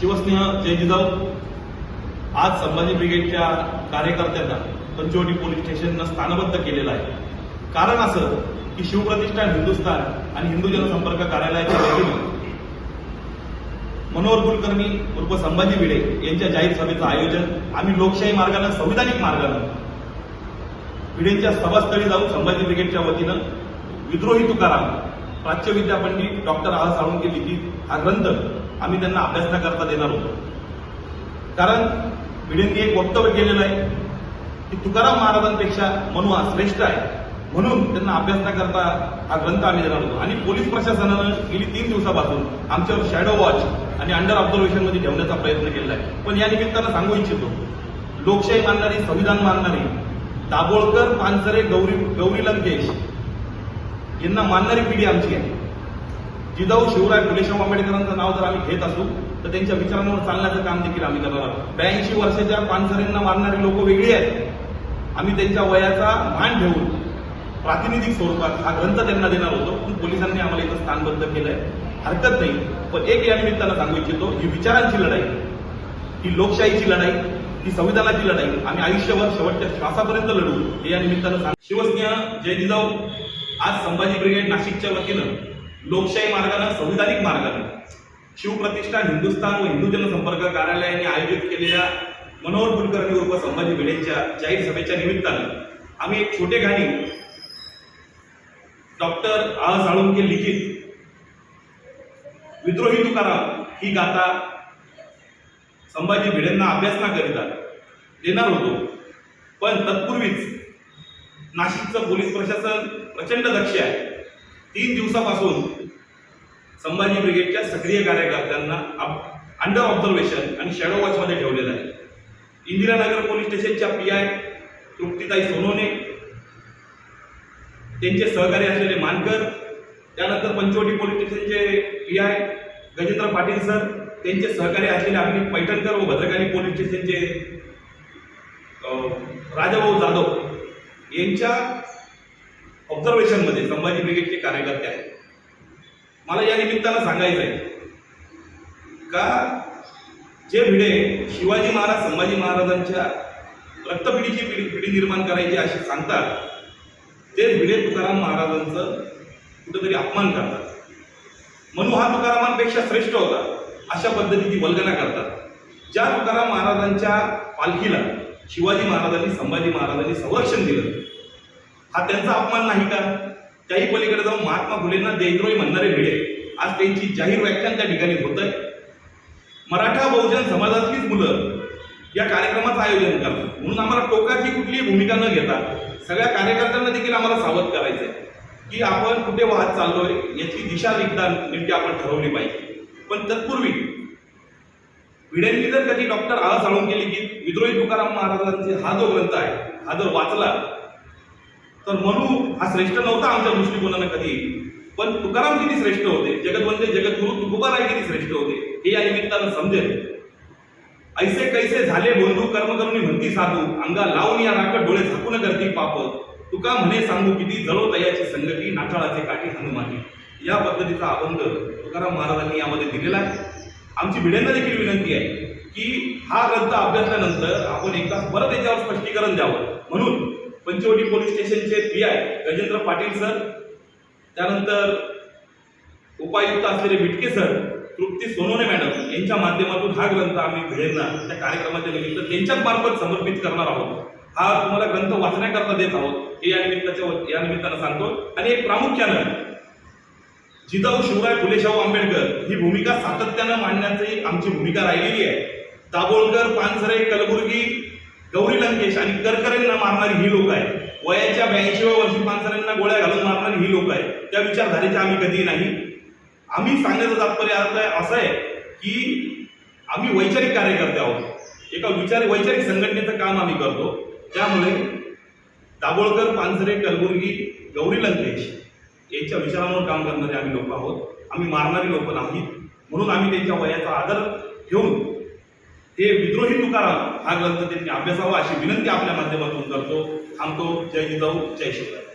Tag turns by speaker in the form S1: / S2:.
S1: शिवस्नेह जय जिजाऊ आज संभाजी ब्रिगेडच्या कार्यकर्त्यांना पंचवटी पोलीस स्टेशननं स्थानबद्ध केलेलं आहे. कारण असं की शिवप्रतिष्ठान हिंदुस्थान आणि हिंदू जनसंपर्क कार्यालयाच्या वतीनं मनोहर कुलकर्णी उर्फ संभाजी भिडे यांच्या जाहीर सभेचं आयोजन आम्ही लोकशाही मार्गानं संविधानिक मार्गानं भिडेंच्या सभास्थळी जाऊन संभाजी ब्रिगेडच्या वतीनं विद्रोही तुकाराम प्राच्यविद्या पंडित डॉक्टर आह साळुंके लिखित हा ग्रंथ आम्ही त्यांना अभ्यास न करता देणार होतो. कारण भिडेंनी एक वक्तव्य केलेलं आहे की तुकाराम महाराजांपेक्षा मनु हा श्रेष्ठ आहे. म्हणून त्यांना अभ्यास न करता हा ग्रंथ आम्ही देणार होतो. आणि पोलीस प्रशासनानं गेली तीन दिवसापासून आमच्यावर शॅडो वॉच आणि अंडर ऑब्झर्वेशनमध्ये ठेवण्याचा प्रयत्न केला आहे. पण या निमित्तानं सांगू इच्छितो लोकशाही मानणारी संविधान मानणारी दाभोळकर पानसरे गौरी गौरी लंकेश यांना मानणारी पिढी आमची आहे. जिजाऊ शिवराय फुलेशाह आंबेडकरांचं नाव जर आम्ही घेत असू तर त्यांच्या विचारांवर चालण्याचं काम देखील आम्ही करणार आहोत. ब्याऐंशी वर्षाच्या पानसरेंना मानणारी लोक वेगळी आहेत. आम्ही त्यांच्या वयाचा मान ठेवून प्रातिनिधिक स्वरूपात हा ग्रंथ त्यांना देणार होतो. पण पोलिसांनी आम्हाला इथं स्थानबद्ध केलंय. हरकत नाही. पण एक या निमित्तानं सांगू इच्छितो ही विचारांची लढाई ही लोकशाहीची लढाई ही संविधानाची लढाई आम्ही आयुष्यभर शेवटच्या श्वासापर्यंत लढू हे या निमित्तानं सांग शिवस्नेह जय जिजाऊ. आज संभाजी ब्रिगेड नाशिकच्या वतीनं लोकशाही मार्गानं संविधानिक मार्गानं शिवप्रतिष्ठान हिंदुस्थान व हिंदू जनसंपर्क कार्यालयाने आयोजित केलेल्या मनोहर कुलकर्णी उर्फ संभाजी भिडेंच्या जाहीर सभेच्या निमित्तानं आम्ही एक छोटे गाणी डॉक्टर आ साळुंके लिखित विद्रोही तुकाराम ही गाथा संभाजी भिडेंना अभ्यासनाकरिता देणार होतो. पण तत्पूर्वीच नाशिकचं पोलीस प्रशासन प्रचंड दक्ष आहे. तीन दिवसापासून संभाजी ब्रिगेडच्या सक्रिय कार्यकर्त्यांना अंडर ऑब्झर्वेशन आणि शॅडो वॉचमध्ये ठेवलेलं आहे. इंदिरानगर पोलीस स्टेशनच्या पी आय तृप्तीताई सोनोने त्यांचे सहकारी असलेले मानकर त्यानंतर पंचवटी पोलीस स्टेशनचे P I Gajendra Patil sir त्यांचे सहकारी असलेले आपले पैठणकर व भद्रकाली पोलीस स्टेशनचे राजाभाऊ जाधव यांच्या ऑब्झर्वेशनमध्ये संभाजी ब्रिगेडचे कार्यकर्ते आहेत. मला या निमित्तानं सांगायचं आहे का? जे भिडे शिवाजी महाराज संभाजी महाराजांच्या रक्तपिढीची पिढी पिढी निर्माण करायची असे सांगतात ते भिडे तुकाराम महाराजांचं कुठंतरी अपमान करतात. म्हणून हा तुकारामांपेक्षा श्रेष्ठ होता अशा पद्धतीची वल्गना करतात. ज्या तुकाराम महाराजांच्या पालखीला शिवाजी महाराजांनी संभाजी महाराजांनी संरक्षण दिलं हा त्यांचा अपमान नाही का? त्याही पलीकडे जाऊन महात्मा फुलेंना देशद्रोही म्हणणारे भिडे. आज त्यांची जाहीर व्याख्यान त्या ठिकाणी होत आहे मराठा बहुजन समाजातलीच मुलं या कार्यक्रमाचं आयोजन करतात. म्हणून आम्हाला टोकाची कुठलीही भूमिका न घेता सगळ्या कार्यकर्त्यांना देखील आम्हाला सावध करायचं आहे की आपण कुठे वाहत चाललोय याची दिशा एकदा नेमकी आपण ठरवली पाहिजे. पण तत्पूर्वी भिडेंनी जर कधी डॉक्टर आळा साळून केली की विद्रोही तुकाराम महाराजांचे हा जो ग्रंथ आहे हा जर वाचला तर मनू हा श्रेष्ठ नव्हता आमच्या दृष्टिकोनानं कधी. पण तुकाराम किती श्रेष्ठ होते? जगतवंदे जगद्गुरु तुकोबाराय किती श्रेष्ठ होते? हे या निमित्तानं समजेल. ऐसे कैसे झाले बंधू कर्म करून म्हणती साधू. अंगा लावून या राकट डोळे झाकून करती पाप. तुका म्हणे सांगू किती जळो तयाची संगती नाठाळाचे काठी हनुमानी. या पद्धतीचा अभंग तुकाराम महाराजांनी यामध्ये दिलेला आहे. आमची भिडेंना देखील विनंती आहे की हा ग्रंथ अभ्यासल्यानंतर आपण एकदा परत याच्यावर स्पष्टीकरण द्यावं. म्हणून पंचवटी पोलीस स्टेशनचे P I Gajendra Patil sir त्यानंतर उपायुक्त असलेले बिटके सर तृप्ती सोनवणे मॅडम यांच्या माध्यमातून हा ग्रंथ आम्ही भिडेंना त्या कार्यक्रमाच्या निमित्त त्यांच्याच मार्फत समर्पित करणार आहोत. हा तुम्हाला ग्रंथ वाचण्याकरता देत आहोत हे या निमित्ताच्या या निमित्तानं सांगतो. आणि एक प्रामुख्यानं जिजाऊ शिवराय फुलेशाहू आंबेडकर ही भूमिका सातत्यानं मांडण्याची आमची भूमिका राहिलेली आहे. दाभोळकर पानसरे कलबुर्गी गौरी लंकेश आणि करकरेंना मारणारी ही लोक आहे वयाच्या ब्याऐंशीव्या वर्षी पानसरेंना गोळ्या घालून मारणारी ही लोक आहे त्या विचारधारेच्या आम्ही कधी नाही. आम्ही सांगण्याचं तात्पर्य असं आहे की आम्ही वैचारिक कार्यकर्ते आहोत. एका विचार वैचारिक संघटनेचं काम आम्ही करतो. त्यामुळे दाभोळकर पानसरे कलबुर्गी गौरी लंकेश यांच्या विचारांवर काम करणारे आम्ही लोक आहोत. आम्ही मारणारी लोक नाहीत. म्हणून आम्ही त्यांच्या वयाचा आदर ठेवून हे विद्रोही तुकाराम हा ग्रंथ त्यांनी अभ्यासावा अशी विनंती आपल्या माध्यमातून करतो. थांबतो. जय जिजाऊ जय शिवराय.